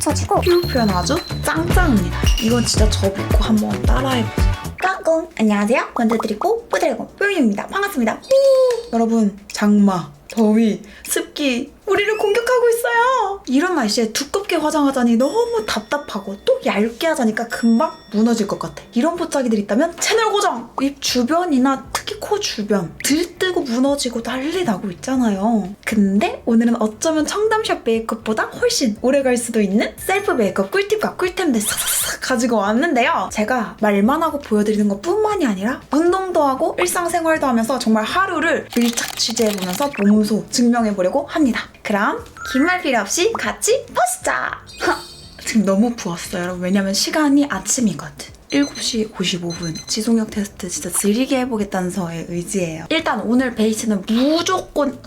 겹쳐지고 피부 표현 아주 짱짱합니다. 이건 진짜 저 믿고 한번 따라해보세요. 까꿍 안녕하세요 건드드리고 뿌드래곤 뽀용입니다 반갑습니다 여러분 장마, 더위, 습기 우리를 공격하고 있어요. 이런 날씨에 두껍게 화장하자니 너무 답답하고 또 얇게 하자니까 금방 무너질 것 같아. 이런 포짜기들 있다면 채널 고정! 입 주변이나 코 주변 들뜨고 무너지고 난리 나고 있잖아요. 근데 오늘은 어쩌면 청담샵 메이크업보다 훨씬 오래 갈 수도 있는 셀프 메이크업 꿀팁과 꿀템들 싹싹싹 가지고 왔는데요. 제가 말만 하고 보여드리는 것 뿐만이 아니라 운동도 하고 일상생활도 하면서 정말 하루를 밀착 취재해보면서 몸소 증명해보려고 합니다. 그럼 긴 말 필요 없이 같이 보시자! 지금 너무 부었어요, 여러분. 왜냐면 시간이 아침이거든. 7시 55분 지속력 테스트 진짜 느리게 해보겠다는 저의 의지예요. 일단 오늘 베이스는 무조건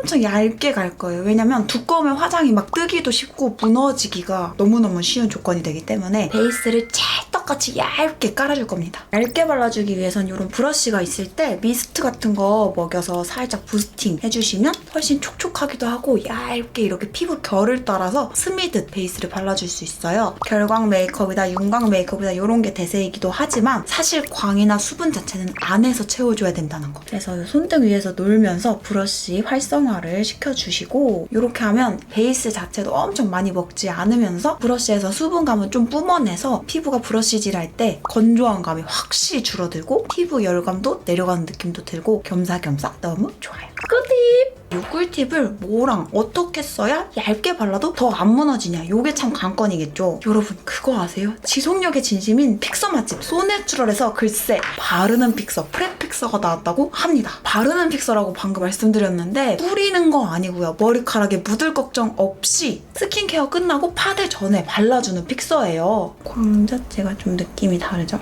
엄청 얇게 갈 거예요. 왜냐면 두꺼우면 화장이 막 뜨기도 쉽고 무너지기가 너무너무 쉬운 조건이 되기 때문에 베이스를 찰 떡같이 얇게 깔아줄 겁니다. 얇게 발라주기 위해선 이런 브러쉬가 있을 때 미스트 같은 거 먹여서 살짝 부스팅 해주시면 훨씬 촉촉하기도 하고 얇게 이렇게 피부 결을 따라서 스미듯 베이스를 발라줄 수 있어요. 결광 메이크업이다, 윤광 메이크업이다 이런 게 대세이기도 하지만 사실 광이나 수분 자체는 안에서 채워줘야 된다는 거. 그래서 이 손등 위에서 놀면서 브러쉬 활성화를 시켜주시고 이렇게 하면 베이스 자체도 엄청 많이 먹지 않으면서 브러쉬에서 수분감은 좀 뿜어내서 피부가 브러쉬 질 할 때 건조한 감이 확실히 줄어들고 피부 열감도 내려가는 느낌도 들고 겸사겸사 너무 좋아요. 꿀팁! 이 꿀팁을 뭐랑 어떻게 써야 얇게 발라도 더 안 무너지냐 요게 참 관건이겠죠 여러분 그거 아세요? 지속력의 진심인 픽서 맛집 소내추럴에서 글쎄 바르는 픽서 프레 픽서가 나왔다고 합니다 바르는 픽서라고 방금 말씀드렸는데 뿌리는 거 아니고요 머리카락에 묻을 걱정 없이 스킨케어 끝나고 파데 전에 발라주는 픽서예요 광 자체가 좀 느낌이 다르죠?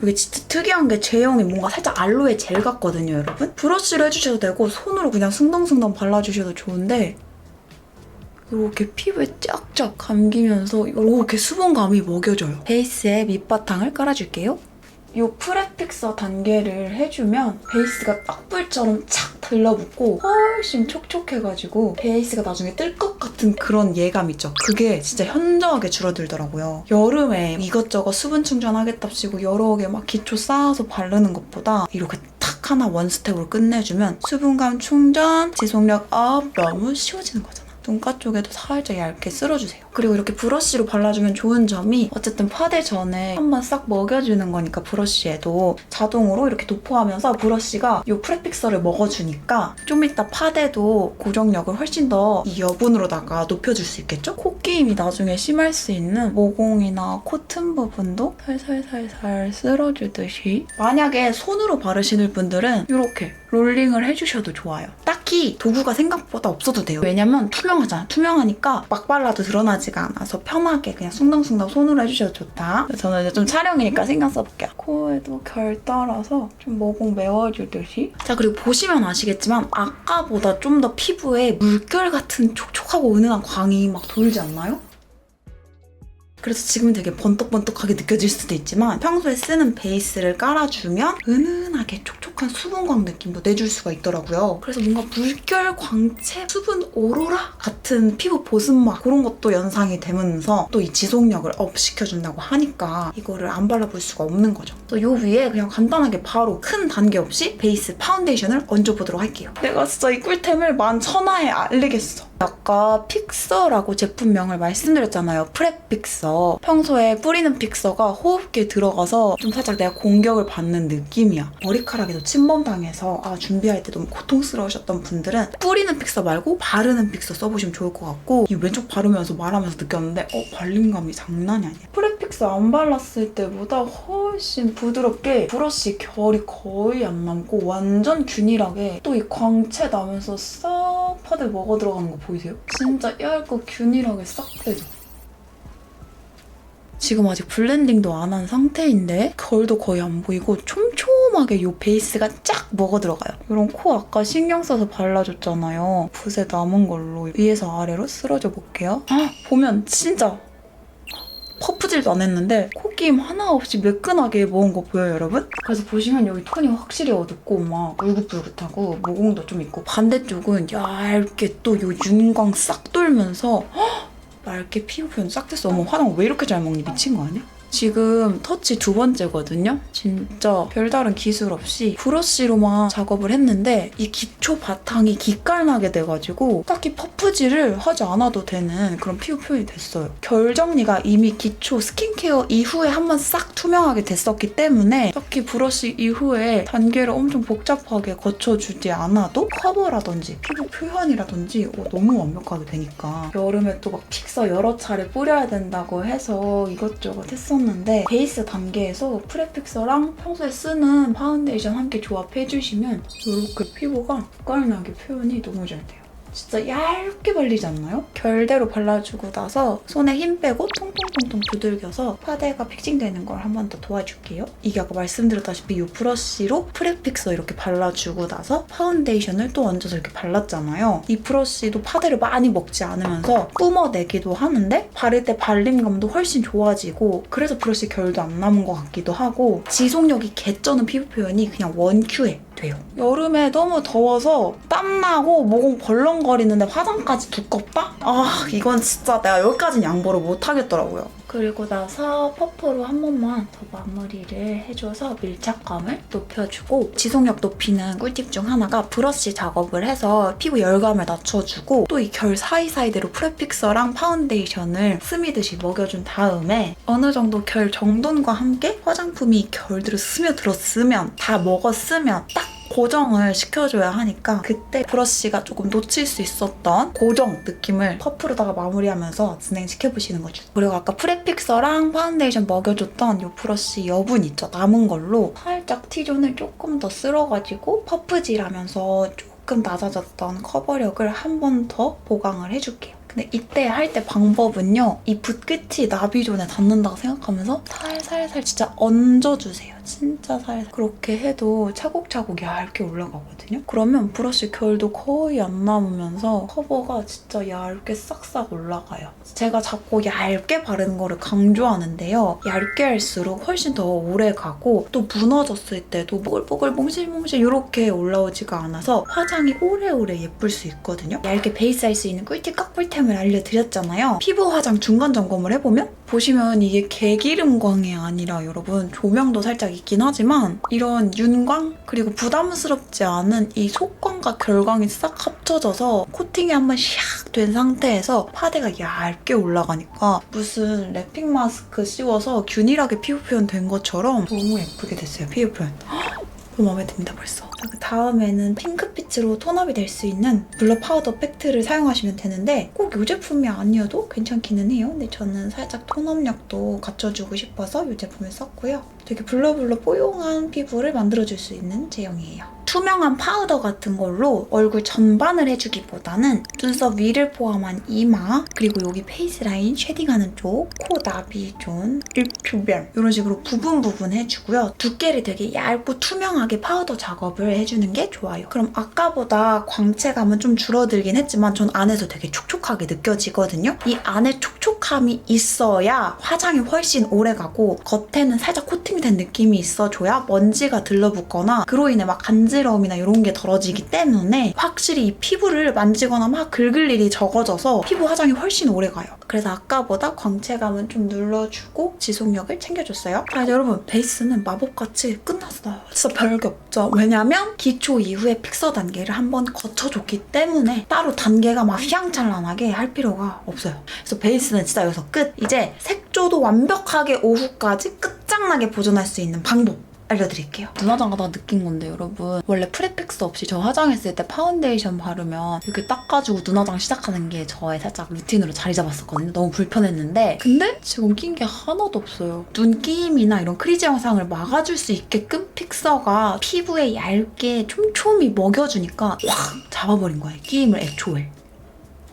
이게 진짜 특이한 게 제형이 뭔가 살짝 알로에 젤 같거든요, 여러분. 브러쉬로 해주셔도 되고 손으로 그냥 승덩승덩 발라주셔도 좋은데 이렇게 피부에 쫙쫙 감기면서 이렇게 수분감이 먹여져요. 베이스에 밑바탕을 깔아줄게요. 이 프레픽서 단계를 해주면 베이스가 딱불처럼 착 들러붙고 훨씬 촉촉해가지고 베이스가 나중에 뜰 것 같은 그런 예감 있죠. 그게 진짜 현저하게 줄어들더라고요. 여름에 이것저것 수분 충전하겠답시고 여러 개 막 기초 쌓아서 바르는 것보다 이렇게 탁 하나 원스텝으로 끝내주면 수분감 충전, 지속력 업 너무 쉬워지는 거잖아. 눈가 쪽에도 살짝 얇게 쓸어주세요. 그리고 이렇게 브러쉬로 발라주면 좋은 점이 어쨌든 파데 전에 한 번 싹 먹여주는 거니까 브러쉬에도 자동으로 이렇게 도포하면서 브러쉬가 이 프레픽서를 먹어주니까 좀 이따 파데도 고정력을 훨씬 더 이 여분으로다가 높여줄 수 있겠죠? 코끼임이 나중에 심할 수 있는 모공이나 코튼 부분도 살살살살 쓸어주듯이 만약에 손으로 바르시는 분들은 이렇게 롤링을 해주셔도 좋아요. 딱히 도구가 생각보다 없어도 돼요. 왜냐면 투명 하잖아. 투명하니까 막 발라도 드러나지가 않아서 편하게 그냥 숭덩숭덩 손으로 해주셔도 좋다. 저는 이제 좀 촬영이니까 신경 써볼게요. 코에도 결 따라서 좀 모공 메워주듯이. 자 그리고 보시면 아시겠지만 아까보다 좀 더 피부에 물결 같은 촉촉하고 은은한 광이 막 돌지 않나요? 그래서 지금은 되게 번떡번떡하게 느껴질 수도 있지만 평소에 쓰는 베이스를 깔아주면 은은하게 촉촉한 수분광 느낌도 내줄 수가 있더라고요. 그래서 뭔가 물결 광채, 수분 오로라 같은 피부 보습막 그런 것도 연상이 되면서 또 이 지속력을 업 시켜준다고 하니까 이거를 안 발라볼 수가 없는 거죠. 또 요 위에 그냥 간단하게 바로 큰 단계 없이 베이스 파운데이션을 얹어보도록 할게요. 내가 진짜 이 꿀템을 만 천하에 알리겠어. 아까 픽서라고 제품명을 말씀드렸잖아요. 프랩 픽서. 평소에 뿌리는 픽서가 호흡기에 들어가서 좀 살짝 내가 공격을 받는 느낌이야. 머리카락에도 침범당해서 아 준비할 때 너무 고통스러우셨던 분들은 뿌리는 픽서 말고 바르는 픽서 써보시면 좋을 것 같고 이 왼쪽 바르면서 말하면서 느꼈는데 어 발림감이 장난이 아니야. 프랩 픽서 안 발랐을 때보다 훨씬 부드럽게 브러쉬 결이 거의 안 남고 완전 균일하게 또 이 광채 나면서 싹 파데 먹어 들어가는 거 보이세요? 진짜 얇고 균일하게 싹 빼져. 지금 아직 블렌딩도 안 한 상태인데 결도 거의 안 보이고 촘촘하게 이 베이스가 쫙 먹어 들어가요. 이런 코 아까 신경 써서 발라줬잖아요. 붓에 남은 걸로 위에서 아래로 쓸어줘 볼게요. 아, 보면 진짜 퍼프질도 안 했는데 코끼임 하나 없이 매끈하게 먹은 거 보여요 여러분? 그래서 보시면 여기 톤이 확실히 어둡고 막 울긋불긋하고 모공도 좀 있고 반대쪽은 얇게 또 요 윤광 싹 돌면서 헉! 얇게 피부 표현 싹 됐어. 어머 화장 왜 이렇게 잘 먹니? 미친 거 아니야? 지금 터치 두 번째거든요. 진짜 별다른 기술 없이 브러쉬로만 작업을 했는데 이 기초 바탕이 기깔나게 돼가지고 딱히 퍼프질을 하지 않아도 되는 그런 피부 표현이 됐어요. 결 정리가 이미 기초 스킨케어 이후에 한 번 싹 투명하게 됐었기 때문에 딱히 브러쉬 이후에 단계를 엄청 복잡하게 거쳐주지 않아도 커버라든지 피부 표현이라든지 어, 너무 완벽하게 되니까 여름에 또 막 픽서 여러 차례 뿌려야 된다고 해서 이것저것 했었는데 베이스 단계에서 프레픽서랑 평소에 쓰는 파운데이션 함께 조합해주시면 이렇게 피부가 깔나게 표현이 너무 잘 돼요. 진짜 얇게 발리지 않나요? 결대로 발라주고 나서 손에 힘 빼고 통통통통 두들겨서 파데가 픽싱되는 걸 한 번 더 도와줄게요. 이게 아까 말씀드렸다시피 이 브러쉬로 프레픽서 이렇게 발라주고 나서 파운데이션을 또 얹어서 이렇게 발랐잖아요. 이 브러쉬도 파데를 많이 먹지 않으면서 뿜어내기도 하는데 바를 때 발림감도 훨씬 좋아지고 그래서 브러쉬 결도 안 남은 것 같기도 하고 지속력이 개쩌는 피부 표현이 그냥 원큐에 돼요. 여름에 너무 더워서 땀나고 모공 벌렁거리는데 화장까지 두껍다? 아 이건 진짜 내가 여기까지는 양보를 못 하겠더라고요. 그리고 나서 퍼프로 한 번만 더 마무리를 해줘서 밀착감을 높여주고 지속력 높이는 꿀팁 중 하나가 브러쉬 작업을 해서 피부 열감을 낮춰주고 또 이 결 사이사이대로 프레픽서랑 파운데이션을 스미듯이 먹여준 다음에 어느 정도 결 정돈과 함께 화장품이 결들을 스며들었으면 다 먹었으면 딱 고정을 시켜줘야 하니까 그때 브러쉬가 조금 놓칠 수 있었던 고정 느낌을 퍼프로다가 마무리하면서 진행시켜보시는 거죠. 그리고 아까 프레픽서랑 파운데이션 먹여줬던 이 브러쉬 여분 있죠? 남은 걸로 살짝 T존을 조금 더 쓸어가지고 퍼프질하면서 조금 낮아졌던 커버력을 한 번 더 보강을 해줄게요. 근데 이때 할 때 방법은요. 이 붓 끝이 나비존에 닿는다고 생각하면서 살살살 진짜 얹어주세요. 진짜 살살. 그렇게 해도 차곡차곡 얇게 올라가거든요. 그러면 브러쉬 결도 거의 안 남으면서 커버가 진짜 얇게 싹싹 올라가요. 제가 자꾸 얇게 바르는 거를 강조하는데요. 얇게 할수록 훨씬 더 오래 가고 또 무너졌을 때도 보글보글 몽실몽실 이렇게 올라오지가 않아서 화장이 오래오래 예쁠 수 있거든요. 얇게 베이스 할 수 있는 꿀팁 깍꿀 템을 알려드렸잖아요. 피부 화장 중간 점검을 해보면 보시면 이게 개기름광이 아니라 여러분 조명도 살짝 있긴 하지만 이런 윤광 그리고 부담스럽지 않은 이 속광과 결광이 싹 합쳐져서 코팅이 한번 샥 된 상태에서 파데가 얇게 올라가니까 무슨 랩핑 마스크 씌워서 균일하게 피부 표현 된 것처럼 너무 예쁘게 됐어요 피부 표현 너무 마음에 듭니다 벌써 자, 그 다음에는 핑크빛으로 톤업이 될 수 있는 블러 파우더 팩트를 사용하시면 되는데 꼭 이 제품이 아니어도 괜찮기는 해요. 근데 저는 살짝 톤업력도 갖춰주고 싶어서 이 제품을 썼고요. 되게 블러블러 뽀용한 피부를 만들어줄 수 있는 제형이에요 투명한 파우더 같은 걸로 얼굴 전반을 해주기보다는 눈썹 위를 포함한 이마 그리고 여기 페이스 라인 쉐딩하는 쪽, 코 나비 존, 입 주변 이런 식으로 부분 부분 해주고요. 두께를 되게 얇고 투명하게 파우더 작업을 해주는 게 좋아요. 그럼 아까보다 광채감은 좀 줄어들긴 했지만 전 안에서 되게 촉촉하게 느껴지거든요. 이 안에 촉촉 함이 있어야 화장이 훨씬 오래 가고 겉에는 살짝 코팅된 느낌이 있어줘야 먼지가 들러붙거나 그로 인해 막 간지러움이나 이런 게 덜어지기 때문에 확실히 이 피부를 만지거나 막 긁을 일이 적어져서 피부 화장이 훨씬 오래 가요. 그래서 아까보다 광채감은 좀 눌러주고 지속력을 챙겨줬어요. 자 이제 여러분 베이스는 마법같이 끝났어요. 진짜 별게 없죠. 왜냐면 기초 이후에 픽서 단계를 한번 거쳐줬기 때문에 따로 단계가 막 휘황찬란하게 할 필요가 없어요. 그래서 베이스는 진짜 여기서 끝. 이제 색조도 완벽하게 오후까지 끝장나게 보존할 수 있는 방법. 알려드릴게요. 눈화장 가다가 느낀 건데 여러분 원래 프레픽스 없이 저 화장했을 때 파운데이션 바르면 이렇게 닦아주고 눈화장 시작하는 게 저의 살짝 루틴으로 자리 잡았었거든요. 너무 불편했는데 근데 지금 낀 게 하나도 없어요. 눈 끼임이나 이런 크리즈 영상을 막아줄 수 있게끔 픽서가 피부에 얇게 촘촘히 먹여주니까 확 잡아버린 거예요. 끼임을 애초에.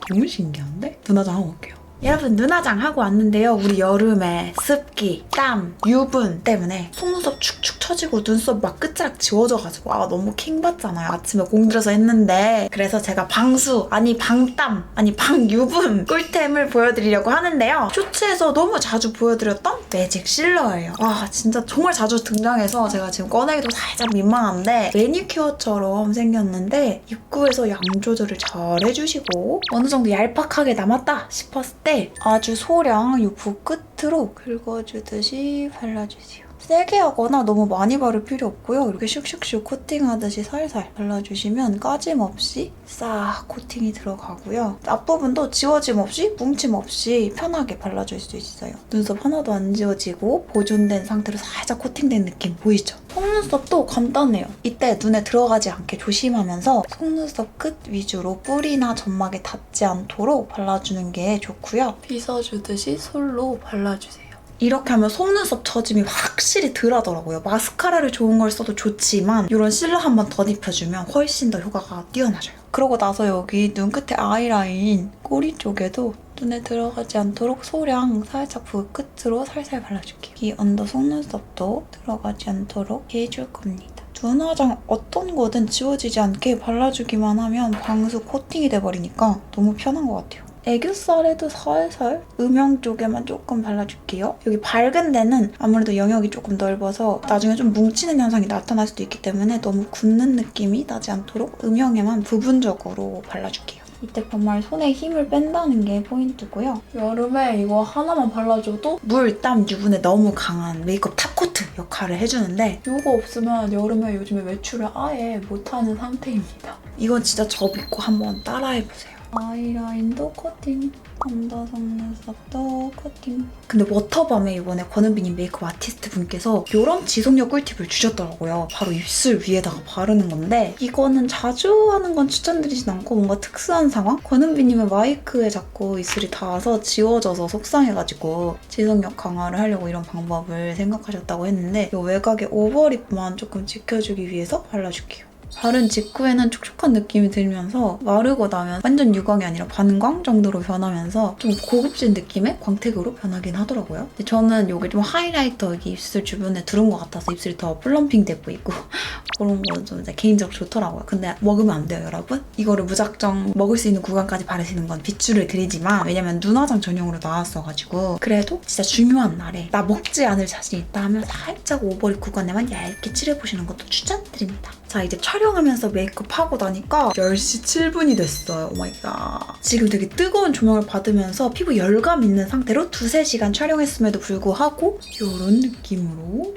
너무 신기한데? 눈화장 하고 올게요. 여러분 눈화장 하고 왔는데요. 우리 여름에 습기, 땀, 유분 때문에 속눈썹 축축 처지고 눈썹 막 끝자락 지워져가지고 아 너무 킹 받잖아요. 아침에 공들여서 했는데 그래서 제가 방수 아니 방땀 아니 방유분 꿀템을 보여드리려고 하는데요. 쇼츠에서 너무 자주 보여드렸던 매직 실러예요. 와 진짜 정말 자주 등장해서 제가 지금 꺼내기도 살짝 민망한데 매니큐어처럼 생겼는데 입구에서 양 조절을 잘 해주시고 어느 정도 얄팍하게 남았다 싶었을 때때 아주 소량 유부 끝으로 긁어주듯이 발라주세요. 세게 하거나 너무 많이 바를 필요 없고요. 이렇게 슉슉슉 코팅하듯이 살살 발라주시면 까짐 없이 싹 코팅이 들어가고요. 앞부분도 지워짐 없이 뭉침 없이 편하게 발라줄 수 있어요. 눈썹 하나도 안 지워지고 보존된 상태로 살짝 코팅된 느낌 보이죠? 속눈썹도 간단해요. 이때 눈에 들어가지 않게 조심하면서 속눈썹 끝 위주로 뿌리나 점막에 닿지 않도록 발라주는 게 좋고요. 빗어주듯이 솔로 발라주세요. 이렇게 하면 속눈썹 젖음이 확실히 덜 하더라고요. 마스카라를 좋은 걸 써도 좋지만 이런 실러 한번더 입혀주면 훨씬 더 효과가 뛰어나져요. 그러고 나서 여기 눈 끝에 아이라인 꼬리 쪽에도 눈에 들어가지 않도록 소량 살짝 부 끝으로 살살 발라줄게요. 이 언더 속눈썹도 들어가지 않도록 해줄 겁니다. 눈 화장 어떤 거든 지워지지 않게 발라주기만 하면 방수 코팅이 돼버리니까 너무 편한 것 같아요. 애교살에도 살살 음영 쪽에만 조금 발라줄게요. 여기 밝은 데는 아무래도 영역이 조금 넓어서 나중에 좀 뭉치는 현상이 나타날 수도 있기 때문에 너무 굳는 느낌이 나지 않도록 음영에만 부분적으로 발라줄게요. 이때 정말 손에 힘을 뺀다는 게 포인트고요. 여름에 이거 하나만 발라줘도 물, 땀, 유분에 너무 강한 메이크업 탑코트 역할을 해주는데 이거 없으면 여름에 요즘에 외출을 아예 못하는 상태입니다. 이건 진짜 저 믿고 한번 따라해보세요. 아이라인도 커팅, 언더 속눈썹도 커팅. 근데 워터밤에 이번에 권은비님 메이크업 아티스트 분께서 이런 지속력 꿀팁을 주셨더라고요. 바로 입술 위에다가 바르는 건데 이거는 자주 하는 건 추천드리진 않고 뭔가 특수한 상황? 권은비님은 마이크에 자꾸 입술이 닿아서 지워져서 속상해가지고 지속력 강화를 하려고 이런 방법을 생각하셨다고 했는데 이 외곽의 오버립만 조금 지켜주기 위해서 발라줄게요. 바른 직후에는 촉촉한 느낌이 들면서 마르고 나면 완전 유광이 아니라 반광 정도로 변하면서 좀 고급진 느낌의 광택으로 변하긴 하더라고요. 저는 이게 좀 하이라이터 여기 입술 주변에 두른 것 같아서 입술이 더 플럼핑 돼 보이고 그런 거좀 개인적으로 좋더라고요. 근데 먹으면 안 돼요, 여러분. 이거를 무작정 먹을 수 있는 구간까지 바르시는 건 비추를 드리지만 왜냐면 눈화장 전용으로 나왔어가지고 그래도 진짜 중요한 날에 나 먹지 않을 자신 있다 하면 살짝 오버립 구간에만 얇게 칠해보시는 것도 추천드립니다. 자 이제 촬영하면서 메이크업 하고 나니까 10시 7분이 됐어요. 오마이갓. 지금 되게 뜨거운 조명을 받으면서 피부 열감 있는 상태로 두세 시간 촬영했음에도 불구하고 이런 느낌으로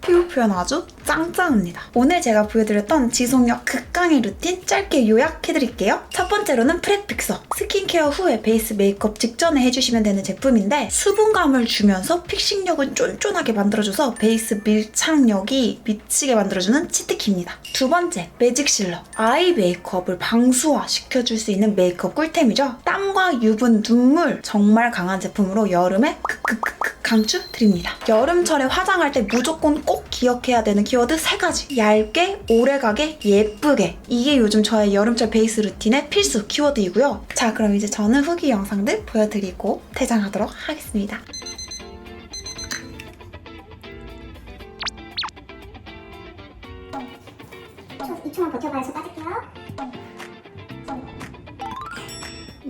피부 표현 아주 짱짱합니다. 오늘 제가 보여드렸던 지속력 극강의 루틴 짧게 요약해드릴게요. 첫 번째로는 프레픽서. 스킨케어 후에 베이스 메이크업 직전에 해주시면 되는 제품인데 수분감을 주면서 픽싱력은 쫀쫀하게 만들어줘서 베이스 밀착력이 미치게 만들어주는 치트키입니다. 두 번째, 매직 실러. 아이 메이크업을 방수화 시켜줄 수 있는 메이크업 꿀템이죠. 땀과 유분, 눈물 정말 강한 제품으로 여름에 크크크크 강추 드립니다. 여름철에 화장할 때 무조건 꼭 기억해야 되는 키워드 세 가지. 얇게, 오래가게, 예쁘게. 이게 요즘 저의 여름철 베이스 루틴의 필수 키워드이고요. 자, 그럼 이제 저는 후기 영상들 보여드리고 퇴장하도록 하겠습니다. 좀 2초만 버텨봐요. 저 빠질게요.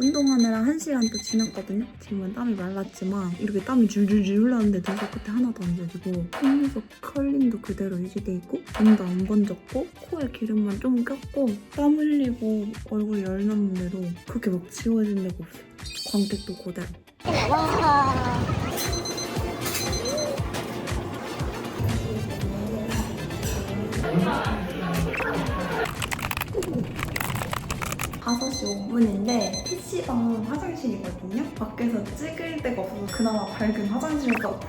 운동하느라 한 시간 또 지났거든요. 지금은 땀이 말랐지만 이렇게 땀이 줄줄줄 흘렀는데 눈썹 끝에 하나도 안 젖이고 속눈썹 컬링도 그대로 유지돼 있고 눈도 안 번졌고 코에 기름만 좀 꼈고 땀 흘리고 얼굴 열 났는데도 그렇게 막 지워진 데가 없어요. 광택도 그대로. 와. 5시 5분인데 PC방 화장실이거든요. 밖에서 찍을 데가 없어서 그나마 밝은 화장실에서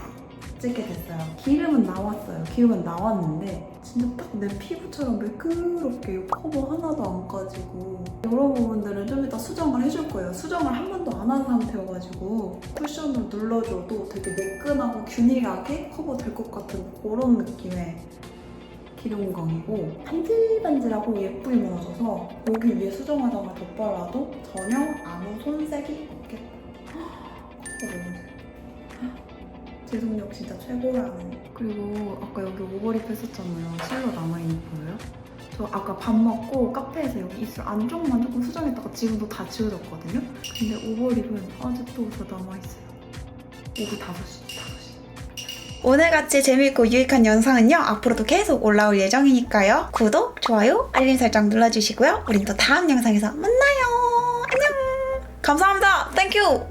찍게 됐어요. 기름은 나왔어요. 기름은 나왔는데 진짜 딱 내 피부처럼 매끄럽게 이 커버 하나도 안 까지고 이런 부분들은 좀 이따 수정을 해줄 거예요. 수정을 한 번도 안 한 상태여가지고 쿠션을 눌러줘도 되게 매끈하고 균일하게 커버될 것 같은 그런 느낌의 기름광이고 반질반질하고 예쁘게 무너져서 여기 위에 수정하다가 덧발라도 전혀 아무 손색이 없겠다. 좋아. 제속력 진짜 최고라는. 그리고 아까 여기 오버립 했었잖아요. 실로 남아있는 보여요? 저 아까 밥 먹고 카페에서 여기 입술 안쪽만 조금 수정했다가 지금도 다 지워졌거든요? 근데 오버립은 아직도 더 남아있어요. 오후 5시, 5시. 오늘같이 재밌고 유익한 영상은요 앞으로도 계속 올라올 예정이니까요. 구독, 좋아요, 알림 설정 눌러주시고요. 우린 또 다음 영상에서 만나요. 안녕! 감사합니다. 땡큐